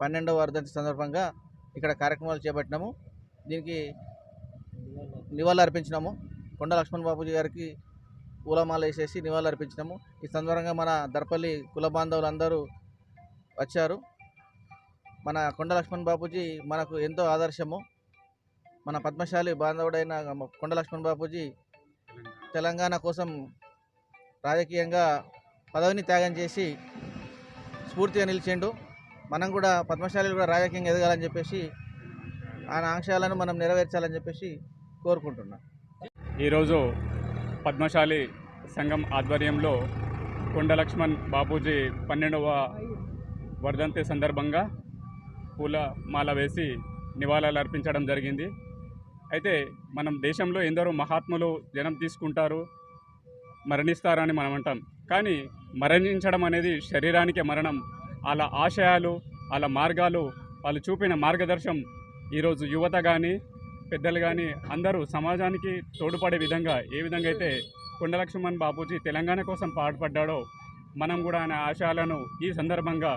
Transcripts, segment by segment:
పన్నెండవ వర్ధంతి సందర్భంగా ఇక్కడ కార్యక్రమాలు చేపట్టినాము. దీనికి నివాళులు అర్పించినాము. కొండ లక్ష్మణ్ బాబుజీ గారికి పూలమాల వేసేసి నివాళులు అర్పించినాము. ఈ సందర్భంగా మన దర్పల్లి కుల బాంధవులు అందరూ వచ్చారు. మన కొండ లక్ష్మణ్ బాపూజీ మనకు ఎంతో ఆదర్శము. మన పద్మశాలి బాంధవుడైన కొండ లక్ష్మణ్ బాపూజీ తెలంగాణ కోసం రాజకీయంగా పదవిని త్యాగం చేసి స్ఫూర్తిగా నిలిచిండు. మనం కూడా పద్మశాలీలు కూడా రాజకీయంగా ఎదగాలని చెప్పేసి ఆయన ఆంక్షలను మనం నెరవేర్చాలని చెప్పేసి కోరుకుంటున్నాం. ఈరోజు పద్మశాలి సంఘం ఆధ్వర్యంలో కొండ లక్ష్మణ్ బాపూజీ పన్నెండవ వర్ధంతి సందర్భంగా పూల మాల వేసి నివాళులు అర్పించడం జరిగింది. అయితే మనం దేశంలో ఎందరో మహాత్ములు జనం తీసుకుంటారు మరణిస్తారని మనం అంటాం. కానీ మరణించడం అనేది శరీరానికే మరణం వాళ్ళ ఆశయాలు వాళ్ళ మార్గాలు వాళ్ళు చూపిన మార్గదర్శనం ఈరోజు యువత కానీ పెద్దలు కానీ అందరూ సమాజానికి తోడ్పడే విధంగా ఏ విధంగా అయితే కుండలక్ష్మణ్ బాపూజీ తెలంగాణ కోసం పాటుపడ్డాడో మనం కూడా ఆయన ఆశయాలను ఈ సందర్భంగా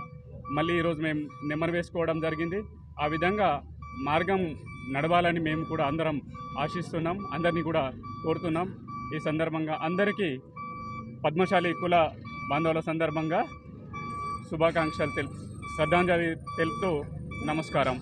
మళ్ళీ ఈరోజు మేము నెమ్మరు వేసుకోవడం జరిగింది. ఆ విధంగా మార్గం నడవాలని మేము కూడా అందరం ఆశిస్తున్నాం అందరినీ కూడా కోరుతున్నాం. ఈ సందర్భంగా అందరికీ పద్మశాలి కుల బాంధవుల సందర్భంగా శుభాకాంక్షలు తెలుపు శ్రద్ధాంజలి తెలుపుతూ నమస్కారం.